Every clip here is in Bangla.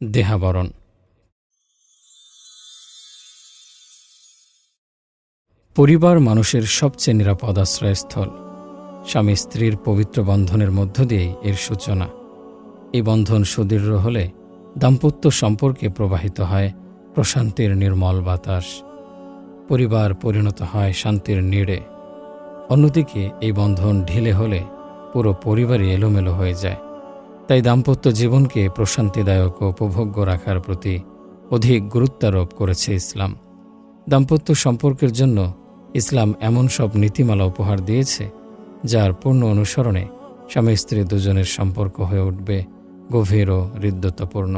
দেহাবরণ। পরিবার মানুষের সবচেয়ে নিরাপদ আশ্রয়স্থল। স্বামী স্ত্রীর পবিত্র বন্ধনের মধ্য দিয়েই এর সূচনা। এই বন্ধন সুদৃঢ় হলে দাম্পত্য সম্পর্কে প্রবাহিত হয় প্রশান্তির নির্মল বাতাস। পরিবার পরিণত হয় শান্তির নীড়ে। অন্যদিকে এই বন্ধন ঢিলে হলে পুরো পরিবারই এলোমেলো হয়ে যায়। তাই দাম্পত্য জীবনকে প্রশান্তিদায়ক ও উপভোগ্য রাখার প্রতি অধিক গুরুত্বারোপ করেছে ইসলাম। দাম্পত্য সম্পর্কের জন্য ইসলাম এমন সব নীতিমালা উপহার দিয়েছে, যার পূর্ণ অনুসরণে স্বামী স্ত্রী দুজনের সম্পর্ক হয়ে উঠবে গভীর ও হৃদ্যতাপূর্ণ।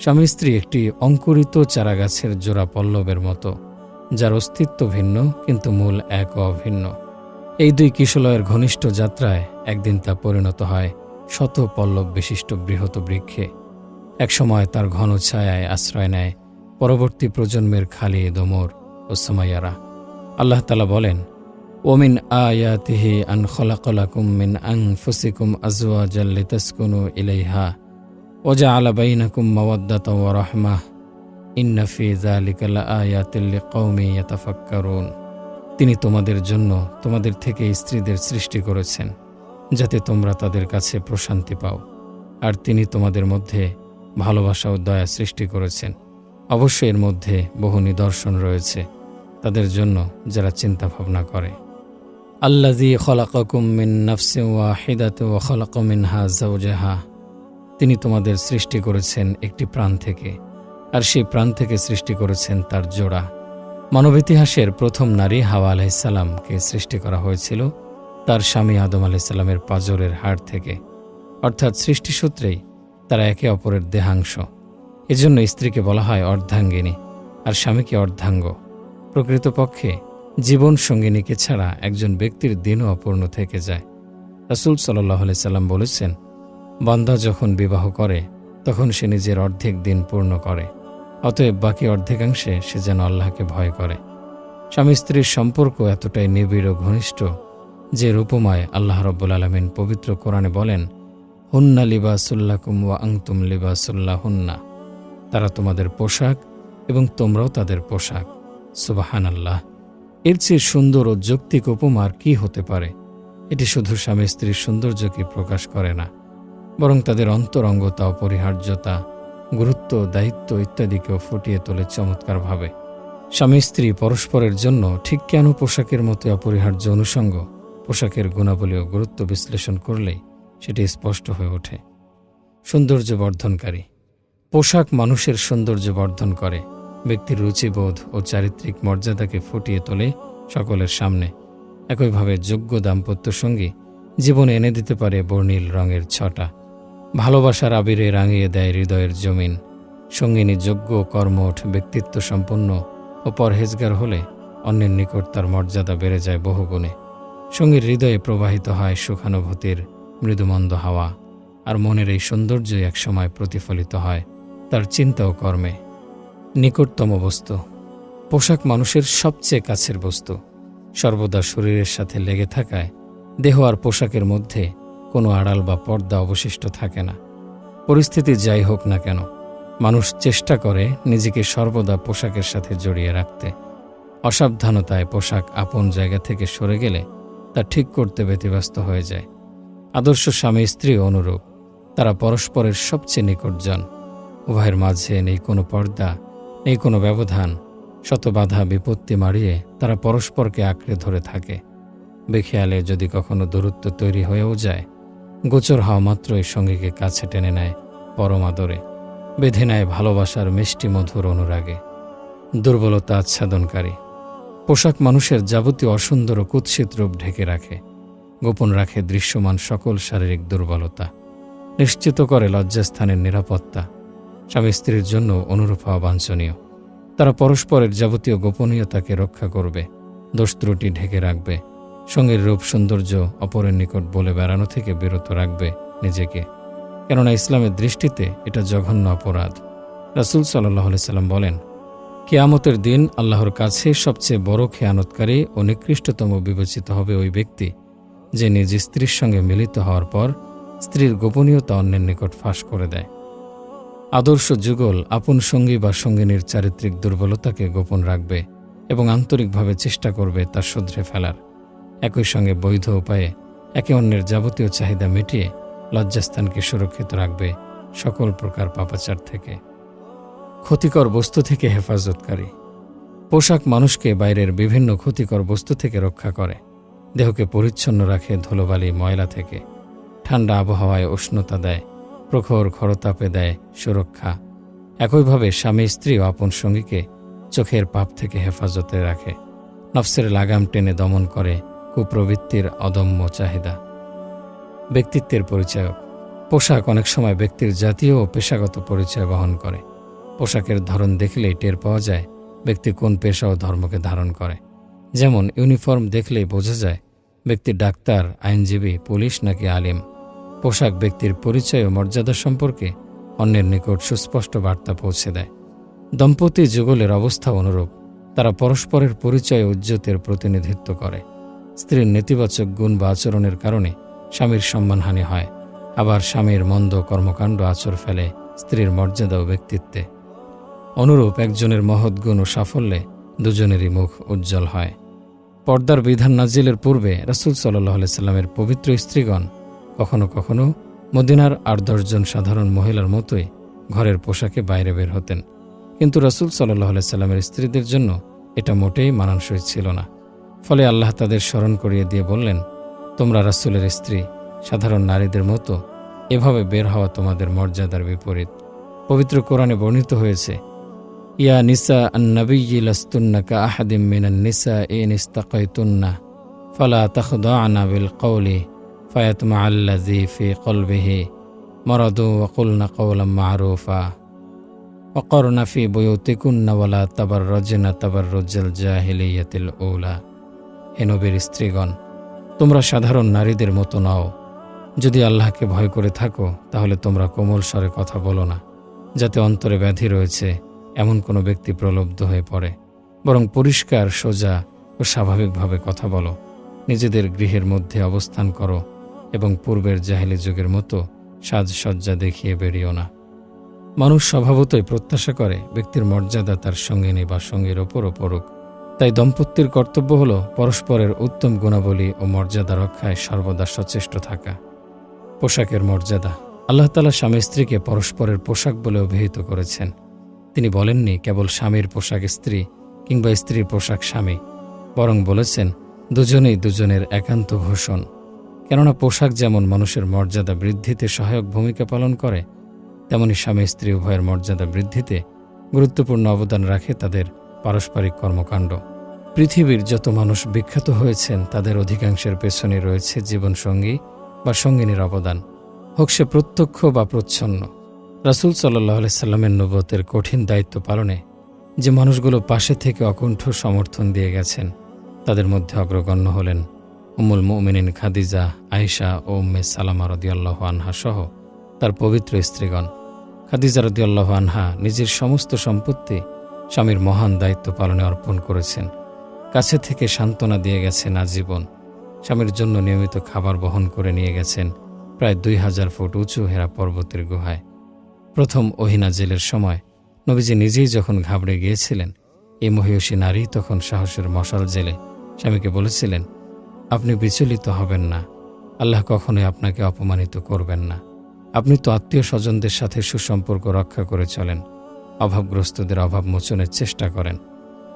স্বামী স্ত্রী একটি অঙ্কুরিত চারাগাছের জোড়া পল্লবের মতো, যার অস্তিত্ব ভিন্ন কিন্তু মূল এক অভিন্ন। এই দুই কিশলয়ের ঘনিষ্ঠ যাত্রায় একদিন তা পরিণত হয়। শত পল্লব বিশিষ্ট বৃহৎ বৃক্ষে একসময় তার ঘন ছায়ায় আশ্রয় নেয় পরবর্তী প্রজন্মের খালি দোমর ও সুমাইয়ারা। আল্লাহ তালা বলেন, ওমিন আয়াতিহি আন খলাকলাকুম মিন আং ফুসিকুম আজওয়া জাল্লি তসকুনু ইলাইহা ওজা আলা বাইনাকুম মাওয়াদ্দাত ওয়া রাহমাহ ইন্না ফি যালিকা লাআয়াতিল লিকৌমি ইয়াতাফাক্কারুন। তিনি তোমাদের জন্য তোমাদের থেকে স্ত্রীদের সৃষ্টি করেছেন। যাতে তোমরা তাদের কাছে প্রশান্তি পাও। আর তিনি তোমাদের মধ্যে ভালোবাসা ও দয়া সৃষ্টি করেছেন। অবশ্যই এর মধ্যে বহু নিদর্শন রয়েছে তাদের জন্য যারা চিন্তা ভাবনা করে। আল্লাজি খলাকুম মিন নাফসি ওয়া খলাক মিনহা জাওজাহা তিনি তোমাদের সৃষ্টি করেছেন একটি প্রাণ থেকে, আর সেই প্রাণ থেকে সৃষ্টি করেছেন তার জোড়া। মানব ইতিহাসের প্রথম নারী হাওয়া আলাইসাল্লামকে সৃষ্টি করা হয়েছিল তার স্বামী আদম আলাইসাল্লামের পাজরের হাড় থেকে, অর্থাৎ সৃষ্টিসূত্রেই তারা একে অপরের দেহাংশ। এজন্য স্ত্রীকে বলা হয় অর্ধাঙ্গিনী আর স্বামীকে অর্ধাঙ্গ। প্রকৃতপক্ষে জীবন সঙ্গিনীকে ছাড়া একজন ব্যক্তির দিনও অপূর্ণ থেকে যায়। রাসুল সাল্লাহ সাল্লাম বলেছেন, বান্দা যখন বিবাহ করে, তখন সে নিজের অর্ধেক দিন পূর্ণ করে, অতএব বাকি অর্ধেকাংশে সে যেন আল্লাহকে ভয় করে। স্বামী স্ত্রীর সম্পর্ক এতটাই নিবিড় ও ঘনিষ্ঠ যে রূপমায় আল্লাহ রব্বুল আলমিন পবিত্র কোরআনে বলেন, হুন্না লিবাসুল্লাকুম ওয়া আংতুম লিবাসুল্লাহ হুন্না তারা তোমাদের পোশাক এবং তোমরাও তাদের পোশাক। সুবাহান আল্লাহ এর চেয়ে সুন্দর ও যৌক্তিক উপমার কি হতে পারে? এটি শুধু স্বামী স্ত্রীর সৌন্দর্যকে প্রকাশ করে না, বরং তাদের অন্তরঙ্গতা, অপরিহার্যতা, গুরুত্ব, দায়িত্ব ইত্যাদিকেও ফুটিয়ে তোলে চমৎকারভাবে। স্বামী স্ত্রী পরস্পরের জন্য ঠিক কেন পোশাকের মতো অপরিহার্য অনুষঙ্গ? পোশাকের গুণাবলী ও গুরুত্ব বিশ্লেষণ করলেই সেটি স্পষ্ট হয়ে ওঠে। সৌন্দর্য বর্ধনকারী পোশাক মানুষের সৌন্দর্য বর্ধন করে। ব্যক্তির রুচিবোধ ও চারিত্রিক মর্যাদাকে ফুটিয়ে তোলে সকলের সামনে। একইভাবে যোগ্য দাম্পত্য সঙ্গী জীবনে এনে দিতে পারে বর্ণিল রঙের ছটা। ভালোবাসার আবিরে রাঙিয়ে দেয় হৃদয়ের জমিন। সঙ্গিনী যোগ্য কর্মঠ ব্যক্তিত্ব সম্পন্ন ও পরহেজগার হলে অন্যের নিকট তার মর্যাদা বেড়ে যায় বহুগুণে। সঙ্গীর হৃদয়ে প্রবাহিত হয় সুখানুভূতির মৃদুমন্দ হাওয়া, আর মনের এই সৌন্দর্যই একসময় প্রতিফলিত হয় তার চিন্তা ও কর্মে। নিকটতম বস্তু, পোশাক মানুষের সবচেয়ে কাছের বস্তু। সর্বদা শরীরের সাথে লেগে থাকায় দেহ আর পোশাকের মধ্যে কোনো আড়াল বা পর্দা অবশিষ্ট থাকে না। পরিস্থিতি যাই হোক না কেন, মানুষ চেষ্টা করে নিজেকে সর্বদা পোশাকের সাথে জড়িয়ে রাখতে। অসাবধানতায় পোশাক আপন জায়গা থেকে সরে গেলে তা ঠিক করতে ব্যতিব্যস্ত হয়ে যায়। আদর্শ স্বামী স্ত্রী অনুরূপ। তারা পরস্পরের সবচেয়ে নিকটজন উভয়ের মাঝে নেই কোনো পর্দা, নেই কোনো ব্যবধান। শত বাধা বিপত্তি মারিয়ে তারা পরস্পরকে আঁকড়ে ধরে থাকে। বেখেয়ালে যদি কখনো দূরত্ব তৈরি হয়েও যায়, গোচর হওয়া মাত্রই সঙ্গীকে কাছে টেনে নেয় পরম আদরে। বেঁধে নেয় ভালোবাসার মিষ্টি মধুর অনুরাগে। দুর্বলতা আচ্ছাদনকারী। পোশাক মানুষের যাবতীয় অসুন্দর ও কুৎসিত রূপ ঢেকে রাখে। গোপন রাখে দৃশ্যমান সকল শারীরিক দুর্বলতা। নিশ্চিত করে লজ্জাস্থানের নিরাপত্তা। স্বামী স্ত্রীর জন্য অনুরূপ হওয়া বাঞ্ছনীয়। তারা পরস্পরের যাবতীয় গোপনীয়তাকে রক্ষা করবে, দোষ ত্রুটি ঢেকে রাখবে, সঙ্গের রূপ সৌন্দর্য অপরের নিকট বলে বেড়ানো থেকে বিরত রাখবে নিজেকে। কেননা ইসলামের দৃষ্টিতে এটা জঘন্য অপরাধ। রাসুল সাল্লাহ সাল্লাম বলেন কেয়ামতের দিন আল্লাহর কাছে সবচেয়ে বড় খেয়ানতকারী ও নিকৃষ্টতম বিবেচিত হবে ওই ব্যক্তি, যে নিজ স্ত্রীর সঙ্গে মিলিত হওয়ার পর স্ত্রীর গোপনীয়তা অন্যের নিকট ফাঁস করে দেয়। আদর্শ যুগল আপন সঙ্গী বা সঙ্গিনীর চারিত্রিক দুর্বলতাকে গোপন রাখবে এবং আন্তরিকভাবে চেষ্টা করবে তা শুধরে ফেলার। একই সঙ্গে বৈধ উপায়ে একে অন্যের যাবতীয় চাহিদা মিটিয়ে লজ্জাস্থানকে সুরক্ষিত রাখবে সকল প্রকার পাপাচার থেকে। ক্ষতিকর বস্তু থেকে হেফাজতকারী। পোশাক মানুষকে বাইরের বিভিন্ন ক্ষতিকর বস্তু থেকে রক্ষা করে। দেহকে পরিচ্ছন্ন রাখে ধুলোবালি ময়লা থেকে। ঠান্ডা আবহাওয়ায় উষ্ণতা দেয়, প্রখর খরতাপে দেয় সুরক্ষা। একইভাবে স্বামী স্ত্রী ও আপন সঙ্গীকে চোখের পাপ থেকে হেফাজতে রাখে। নফসের লাগাম টেনে দমন করে কুপ্রবৃত্তির অদম্য চাহিদা। ব্যক্তিত্বের পরিচয়ক। পোশাক অনেক সময় ব্যক্তির জাতীয় ও পেশাগত পরিচয় বহন করে। পোশাকের ধরন দেখলেই টের পাওয়া যায় ব্যক্তি কোন পেশা ও ধর্মকে ধারণ করে। যেমন, ইউনিফর্ম দেখলেই বোঝা যায় ব্যক্তি ডাক্তার, আইনজীবী, পুলিশ নাকি আলিম। পোশাক ব্যক্তির পরিচয় ও মর্যাদা সম্পর্কে অন্যের নিকট সুস্পষ্ট বার্তা পৌঁছে দেয়। দম্পতি যুগলের অবস্থা অনুরূপ, তারা পরস্পরের পরিচয় উজ্জ্বতের প্রতিনিধিত্ব করে। স্ত্রীর নেতিবাচক গুণ বা আচরণের কারণে স্বামীর সম্মানহানি হয়। আবার স্বামীর মন্দ কর্মকাণ্ড আচর ফেলে স্ত্রীর মর্যাদা ও ব্যক্তিত্বে। অনুরূপ একজনের মহৎ গুণ ও সাফল্যে দুজনেরই মুখ উজ্জ্বল হয়। পর্দার বিধান নাজিলের পূর্বে রাসুল সাল্লাহ সাল্লামের পবিত্র স্ত্রীগণ কখনো কখনো মদিনার আট দশজন সাধারণ মহিলার মতোই ঘরের পোশাকে বাইরে বের হতেন। কিন্তু রাসুল সাল্লাহ সাল্লামের স্ত্রীদের জন্য এটা মোটেই মানানসই ছিল না। ফলে আল্লাহ তাদের স্মরণ করিয়ে দিয়ে বললেন, তোমরা রাসুলের স্ত্রী, সাধারণ নারীদের মতো এভাবে বের হওয়া তোমাদের মর্যাদার বিপরীত। পবিত্র কোরআনে বর্ণিত হয়েছে ইয়া নিসা আন্নবিয়্যি লাস্তুন্না কা আহাদিম মিনান নিসা ইন ইস্তাকাইতুন্না ফালা তাখদাআনা বিল কওলি ফায়াতমা আল্লাযী ফি কলবিহি মারাদু ওয়া কুলনা কওলাম মা'রুফা وقرن في بيوتكن ولا تبرجن تبرج الجاهلية الأولى হে নবীর স্ত্রীগণ তোমরা সাধারণ নারীদের মতো নাও যদি আল্লাহকে ভয় করে থাকো তাহলে তোমরা কোমল স্বরে কথা বলো না যাতে অন্তরে ব্যাধি রয়েছে এমন কোনো ব্যক্তি প্রলব্ধ হয়ে পড়ে। বরং পরিষ্কার, সোজা ও স্বাভাবিকভাবে কথা বলো। নিজেদের গৃহের মধ্যে অবস্থান করো এবং পূর্বের জাহেলি যুগের মতো সাজসজ্জা দেখিয়ে বেরিও না। মানুষ স্বভাবতই প্রত্যাশা করে ব্যক্তির মর্যাদা তার সঙ্গিনী বা সঙ্গীর ওপরও পড়ুক। তাই দম্পতির কর্তব্য হল পরস্পরের উত্তম গুণাবলী ও মর্যাদা রক্ষায় সর্বদা সচেষ্ট থাকা। পোশাকের মর্যাদা। আল্লাহ তালা স্বামী স্ত্রীকে পরস্পরের পোশাক বলে অভিহিত করেছেন। তিনি বলেননি কেবল স্বামীর পোশাক স্ত্রী কিংবা স্ত্রীর পোশাক স্বামী, বরং বলেছেন, দুজনেই দুজনের একান্ত ভূষণ কেননা পোশাক যেমন মানুষের মর্যাদা বৃদ্ধিতে সহায়ক ভূমিকা পালন করে, তেমনি স্বামী স্ত্রী উভয়ের মর্যাদা বৃদ্ধিতে গুরুত্বপূর্ণ অবদান রাখে তাদের পারস্পরিক কর্মকাণ্ড। পৃথিবীর যত মানুষ বিখ্যাত হয়েছেন, তাদের অধিকাংশের পেছনে রয়েছে জীবনসঙ্গী বা সঙ্গিনীর অবদান। হোক সে প্রত্যক্ষ বা প্রচ্ছন্ন। রাসুল সাল্লাহ সাল্লামের নবতের কঠিন দায়িত্ব পালনে যে মানুষগুলো পাশে থেকে অকুণ্ঠ সমর্থন দিয়ে গেছেন, তাদের মধ্যে অগ্রগণ্য হলেন উমুল মুমিনিন খাদিজা, আয়েশা ও উম্মে সালামা রদিয়াল্লাহ আনহা সহ তার পবিত্র স্ত্রীগণ। খাদিজা রদিয়াল্লাহ আনহা নিজের সমস্ত সম্পত্তি স্বামীর মহান দায়িত্ব পালনে অর্পণ করেছেন। কাছে থেকে সান্ত্বনা দিয়ে গেছেন আজীবন। স্বামীর জন্য নিয়মিত খাবার বহন করে নিয়ে গেছেন। প্রায় দুই হাজার ফুট উঁচু হেরা পর্বতের গুহায়। প্রথম ওহিনা জেলের সময় নবীজি নিজেই যখন ঘাবড়ে গিয়েছিলেন, এই মহিষী নারী তখন সাহসের মশাল জেলে। স্বামীকে বলেছিলেন, আপনি বিচলিত হবেন না। আল্লাহ কখনোই আপনাকে অপমানিত করবেন না। আপনি তো আত্মীয় স্বজনদের সাথে সুসম্পর্ক রক্ষা করে চলেন, অভাবগ্রস্তদের অভাব মোচনের চেষ্টা করেন,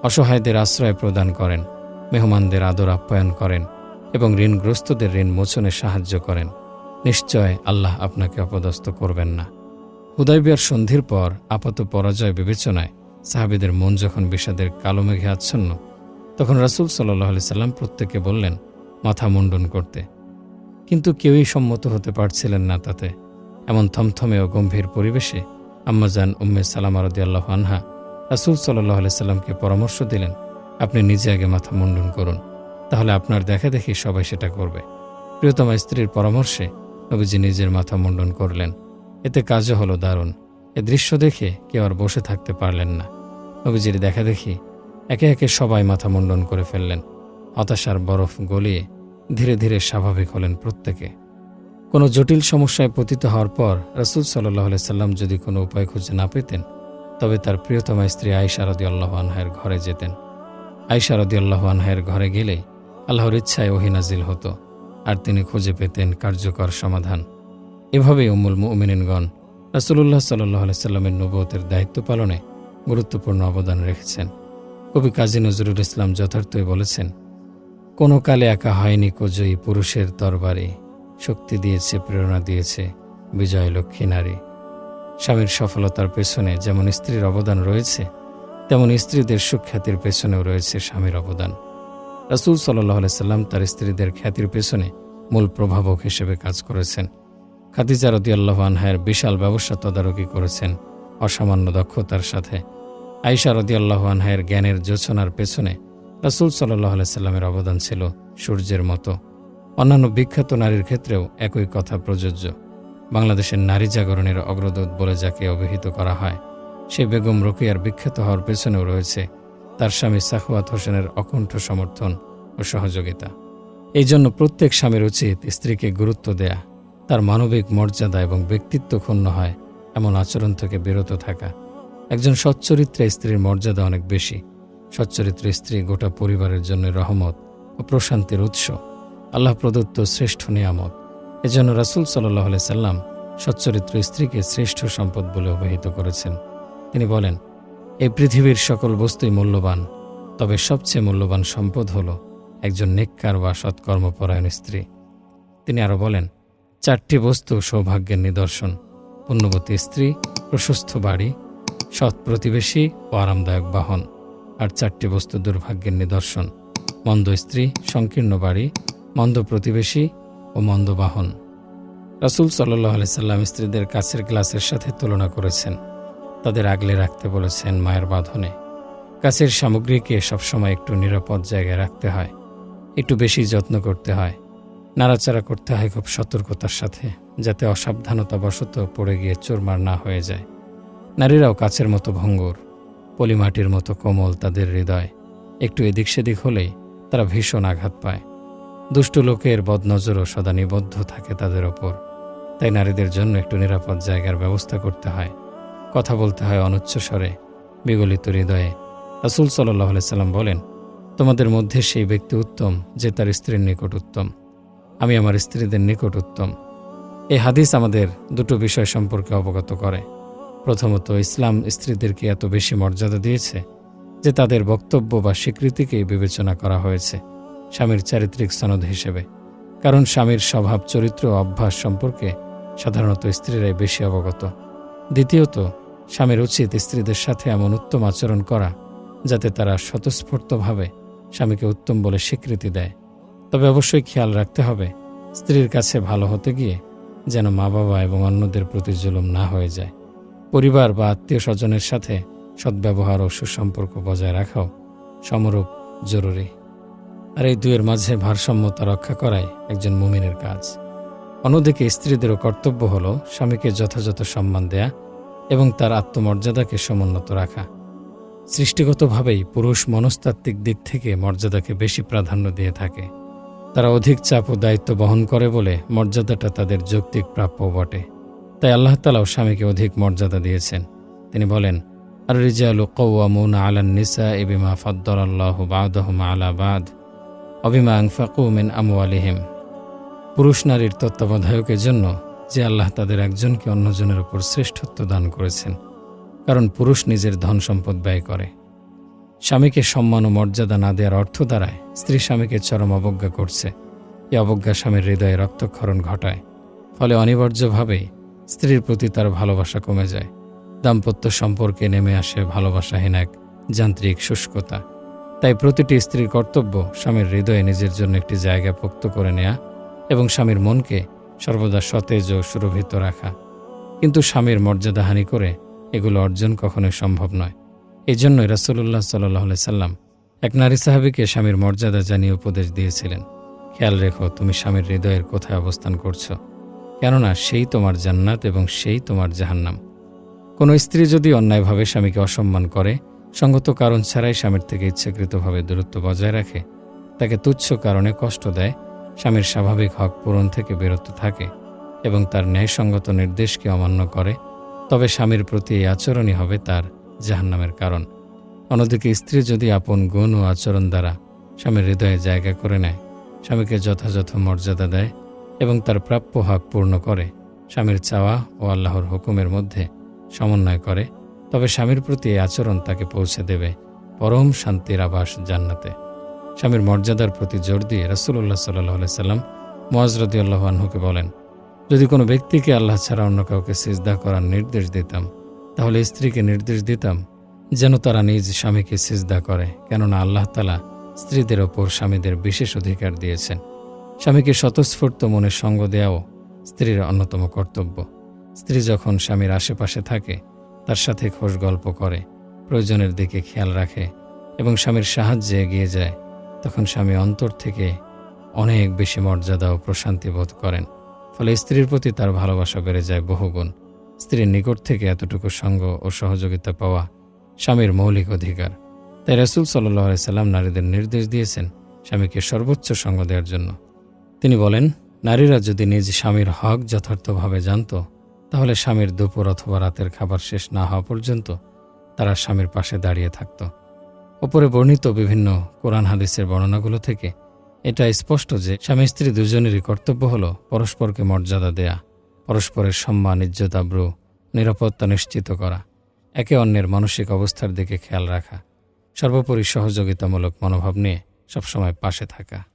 অসহায়দের আশ্রয় প্রদান করেন, মেহমানদের আদর আপ্যায়ন করেন এবং ঋণগ্রস্তদের ঋণ মোচনে সাহায্য করেন। নিশ্চয় আল্লাহ আপনাকে অপদস্থ করবেন না। হুদাইবিয়ার সন্ধির পর আপাত পরাজয় বিবেচনায় সাহাবিদের মন যখন বিষাদের কালো মেঘে আচ্ছন্ন, তখন রাসুল সাল্লাহ আলি সাল্লাম প্রত্যেকে বললেন, মাথা মুন্ডন করতে। কিন্তু কেউই সম্মত হতে পারছিলেন না তাতে। এমন থমথমে ও গম্ভীর পরিবেশে আম্মাজান উম্মে সালাম আরদি আল্লাহ আনহা রাসুল সাল্লাহ আলি সাল্লামকে পরামর্শ দিলেন, আপনি নিজে আগে মাথা মুন্ডন করুন, তাহলে আপনার দেখা দেখি সবাই সেটা করবে। প্রিয়তমা স্ত্রীর পরামর্শে নবীজি নিজের মাথা মুন্ডন করলেন। এতে কাজও হলো দারুণ। এ দৃশ্য দেখে কেউ আর বসে থাকতে পারলেন না। নবীজির দেখা দেখি একে একে সবাই মাথা মুন্ডন করে ফেললেন। হতাশার বরফ গলিয়ে ধীরে ধীরে স্বাভাবিক হলেন প্রত্যেকে। কোনো জটিল সমস্যায় পতিত হওয়ার পর রসুল সাল্লাহ সাল্লাম যদি কোনো উপায় খুঁজে না পেতেন, তবে তার প্রিয়তমা স্ত্রী আয়সা রদি আল্লাহ আনহায়ের ঘরে যেতেন। আয়সা রদি আল্লাহ আনহায়ের ঘরে গেলে আল্লাহর ইচ্ছায় ওহিনাজিল হতো আর তিনি খুঁজে পেতেন কার্যকর সমাধান। এভাবেই উম্মুল মুমিনিনগণ রাসুলুল্লাহ সাল্লাহ সাল্লামের নবতের দায়িত্ব পালনে গুরুত্বপূর্ণ অবদান রেখেছেন। কবি কাজী নজরুল ইসলাম যথার্থই বলেছেন, কোনো কালে একা হয়নি কোজয়ী পুরুষের দরবারে। শক্তি দিয়েছে, প্রেরণা দিয়েছে, বিজয় লক্ষ্মী নারী। স্বামীর সফলতার পেছনে যেমন স্ত্রীর অবদান রয়েছে, তেমন স্ত্রীদের সুখ্যাতির পেছনেও রয়েছে স্বামীর অবদান। রাসুল সাল্লাহ সাল্লাম তার স্ত্রীদের খ্যাতির পেছনে মূল প্রভাবক হিসেবে কাজ করেছেন। খাদিজা রদি আল্লাহ আনহায়ের বিশাল ব্যবসা তদারকি করেছেন অসামান্য দক্ষতার সাথে। আইসা রদি আল্লাহ আনহায়ের জ্ঞানের যোচনার পেছনে রাসুল সাল্লাহ সাল্লামের অবদান ছিল সূর্যের মতো। অন্যান্য বিখ্যাত নারীর ক্ষেত্রেও একই কথা প্রযোজ্য। বাংলাদেশের নারী জাগরণের অগ্রদূত বলে যাকে অভিহিত করা হয়, সে বেগম রোকেয়ার বিখ্যাত হওয়ার পেছনেও রয়েছে তার স্বামী সাখওয়াত হোসেনের অকুণ্ঠ সমর্থন ও সহযোগিতা। এই জন্য প্রত্যেক স্বামীর উচিত স্ত্রীকে গুরুত্ব দেয়া। তার মানবিক মর্যাদা এবং ব্যক্তিত্ব ক্ষুণ্ণ হয়, এমন আচরণ থেকে বিরত থাকা। একজন সচ্চরিত্রা স্ত্রীর মর্যাদা অনেক বেশি। সচ্চরিত্র স্ত্রী গোটা পরিবারের জন্য রহমত ও প্রশান্তির উৎস। আল্লাহ প্রদত্ত শ্রেষ্ঠ নিয়ামত। এজন্য রাসুল সাল্লাহ সাল্লাম সচ্চরিত্র স্ত্রীকে শ্রেষ্ঠ সম্পদ বলে অভিহিত করেছেন। তিনি বলেন, এই পৃথিবীর সকল বস্তুই মূল্যবান, তবে সবচেয়ে মূল্যবান সম্পদ হল একজন নেককার বা সৎকর্মপরায়ণ স্ত্রী। তিনি আরও বলেন চারটি বস্তু সৌভাগ্যের নিদর্শন। পুণ্যবতী স্ত্রী, প্রশস্ত বাড়ি, সৎ প্রতিবেশী ও আরামদায়ক বাহন। আর চারটি বস্তু দুর্ভাগ্যের নিদর্শন। মন্দ স্ত্রী, সংকীর্ণ বাড়ি, মন্দ প্রতিবেশী ও মন্দ বাহন। রাসুল সাল্লাহ সাল্লাম স্ত্রীদের কাছের গ্লাসের সাথে তুলনা করেছেন। তাদের আগলে রাখতে বলেছেন, মায়ের বাঁধনে। কাছের সামগ্রীকে সবসময় একটু নিরাপদ জায়গায় রাখতে হয়। একটু বেশি যত্ন করতে হয়। নাড়াচাড়া করতে হয় খুব সতর্কতার সাথে, যাতে অসাবধানতাবশত পড়ে গিয়ে চোরমার না হয়ে যায়। নারীরাও কাছের মতো ভঙ্গুর, পলিমাটির মতো কোমল তাদের হৃদয়। একটু এদিক সেদিক হলেই তারা ভীষণ আঘাত পায়। দুষ্ট লোকের বদনজরও সদা নিবদ্ধ থাকে তাদের ওপর। তাই নারীদের জন্য একটু নিরাপদ জায়গার ব্যবস্থা করতে হয়। কথা বলতে হয় অনুচ্চ স্বরে, বিগলিত হৃদয়ে। রাসুল সাল্লাহ সাল্লাম বলেন, তোমাদের মধ্যে সেই ব্যক্তি উত্তম যে তার স্ত্রীর নিকট উত্তম। আমি আমার স্ত্রীদের নিকট উত্তম। এই হাদিস আমাদের দুটো বিষয় সম্পর্কে অবগত করে। প্রথমত, ইসলাম স্ত্রীদেরকে এত বেশি মর্যাদা দিয়েছে যে তাদের বক্তব্য বা স্বীকৃতিকেই বিবেচনা করা হয়েছে স্বামীর চারিত্রিক সনদ হিসেবে। কারণ স্বামীর স্বভাব, চরিত্র অভ্যাস সম্পর্কে সাধারণত স্ত্রীরাই বেশি অবগত। দ্বিতীয়ত, স্বামীর উচিত স্ত্রীদের সাথে এমন উত্তম আচরণ করা যাতে তারা স্বতঃস্ফূর্তভাবে স্বামীকে উত্তম বলে স্বীকৃতি দেয়। তবে অবশ্যই খেয়াল রাখতে হবে, স্ত্রীর কাছে ভালো হতে গিয়ে যেন মা বাবা এবং অন্যদের প্রতি জুলুম না হয়ে যায়। পরিবার বা আত্মীয় স্বজনের সাথে সদ্ব্যবহার ও সুসম্পর্ক বজায় রাখাও সমরূপ, জরুরি। আর এই দুয়ের মাঝে ভারসাম্যতা রক্ষা করাই একজন মুমিনের কাজ। অন্যদিকে স্ত্রীদেরও কর্তব্য হল স্বামীকে যথাযথ সম্মান দেয়া এবং তার আত্মমর্যাদাকে সমুন্নত রাখা। সৃষ্টিগতভাবেই পুরুষ মনস্তাত্ত্বিক দিক থেকে মর্যাদাকে বেশি প্রাধান্য দিয়ে থাকে। তারা অধিক চাপ ও দায়িত্ব বহন করে বলে মর্যাদাটা তাদের যৌক্তিক প্রাপ্য বটে। তাই আল্লাহ তালাও স্বামীকে অধিক মর্যাদা দিয়েছেন। তিনি বলেন আর রিজালু কৌয়ামুন আলান নিসা এবিমা ফদ্দর আল্লাহ বাদহম আলা বাদ অবিমা আংফাকু মিন আমু আলিহিম পুরুষ নারীর তত্ত্বাবধায়কের জন্য যে আল্লাহ তাদের একজনকে অন্যজনের উপর শ্রেষ্ঠত্ব দান করেছেন, কারণ পুরুষ নিজের ধন সম্পদ ব্যয় করে। স্বামীকে সম্মান ও মর্যাদা না দেওয়ার অর্থ দ্বারায় স্ত্রী স্বামীকে চরম অবজ্ঞা করছে। এই অবজ্ঞা স্বামীর হৃদয়ে রক্তক্ষরণ ঘটায়। ফলে অনিবার্যভাবেই স্ত্রীর প্রতি তার ভালোবাসা কমে যায়। দাম্পত্য সম্পর্কে নেমে আসে ভালোবাসাহীন এক যান্ত্রিক শুষ্কতা। তাই প্রতিটি স্ত্রীর কর্তব্য স্বামীর হৃদয়ে নিজের জন্য একটি জায়গা পোক্ত করে নেয়া এবং স্বামীর মনকে সর্বদা সতেজ ও সুরভিত রাখা। কিন্তু স্বামীর মর্যাদাহানি করে এগুলো অর্জন কখনোই সম্ভব নয়। এই জন্যই রাসুল্লাহ সাল্লাহ সাল্লাম এক নারী সাহাবিকে স্বামীর মর্যাদা জানিয়ে উপদেশ দিয়েছিলেন। খেয়াল রেখো, তুমি স্বামীর হৃদয়ের কোথায় অবস্থান করছ? কেননা সেই তোমার জান্নাত এবং সেই তোমার জাহান্নাম। কোনো স্ত্রী যদি অন্যায়ভাবে স্বামীকে অসম্মান করে, সঙ্গত কারণ ছাড়াই স্বামীর থেকে ইচ্ছাকৃতভাবে দূরত্ব বজায় রাখে, তাকে তুচ্ছ কারণে কষ্ট দেয়, স্বামীর স্বাভাবিক হক পূরণ থেকে বিরত থাকে এবং তার ন্যায়সঙ্গত নির্দেশকে অমান্য করে, তবে স্বামীর প্রতি এই আচরণই হবে তার জাহান্নামের কারণ। অন্যদিকে স্ত্রী যদি আপন গুণ ও আচরণ দ্বারা স্বামীর হৃদয়ে জায়গা করে নেয়, স্বামীকে যথাযথ মর্যাদা দেয় এবং তার প্রাপ্য হক পূর্ণ করে, স্বামীর চাওয়া ও আল্লাহর হুকুমের মধ্যে সমন্বয় করে, তবে স্বামীর প্রতি এই আচরণ তাকে পৌঁছে দেবে। পরম শান্তির আবাস জান্নাতে। স্বামীর মর্যাদার প্রতি জোর দিয়ে রাসুল্লাহ সাল্লাহ সাল্লাম মোয়াজরদি আল্লাহ আনহুকে বলেন, যদি কোনো ব্যক্তিকে আল্লাহ ছাড়া অন্য কাউকে সিজদা করার নির্দেশ দিতাম তাহলে স্ত্রীকে নির্দেশ দিতাম যেন তারা নিজ স্বামীকে সিজদা করে, কেননা আল্লাহ তালা স্ত্রীদের ওপর স্বামীদের বিশেষ অধিকার দিয়েছেন। স্বামীকে স্বতঃস্ফূর্ত মনে সঙ্গ দেওয়াও স্ত্রীর অন্যতম কর্তব্য। স্ত্রী যখন স্বামীর আশেপাশে থাকে, তার সাথে খোশ গল্প করে, প্রয়োজনের দিকে খেয়াল রাখে এবং স্বামীর সাহায্যে এগিয়ে যায়, তখন স্বামী অন্তর থেকে অনেক বেশি মর্যাদা ও প্রশান্তি বোধ করেন। ফলে স্ত্রীর প্রতি তার ভালোবাসা বেড়ে যায় বহুগুণ। স্ত্রীর নিকট থেকে এতটুকু সঙ্গ ও সহযোগিতা পাওয়া স্বামীর মৌলিক অধিকার। তাই রসুল সাল্লাহ সাল্লাম নারীদের নির্দেশ দিয়েছেন স্বামীকে সর্বোচ্চ সঙ্গ দেওয়ার জন্য। তিনি বলেন, নারীরা যদি নিজ স্বামীর হক যথার্থভাবে জানত, তাহলে স্বামীর দুপুর অথবা রাতের খাবার শেষ না হওয়া পর্যন্ত তারা স্বামীর পাশে দাঁড়িয়ে থাকত। ওপরে বর্ণিত বিভিন্ন কোরআন হাদিসের বর্ণনাগুলো থেকে এটা স্পষ্ট যে স্বামী স্ত্রী দুজনেরই কর্তব্য হল পরস্পরকে মর্যাদা দেয়া। পরস্পরের সম্মান ইজ্জতাব্রু নিরাপত্তা নিশ্চিত করা। একে অন্যের মানসিক অবস্থার দিকে খেয়াল রাখা। সর্বোপরি সহযোগিতামূলক মনোভাব নিয়ে সবসময় পাশে থাকা।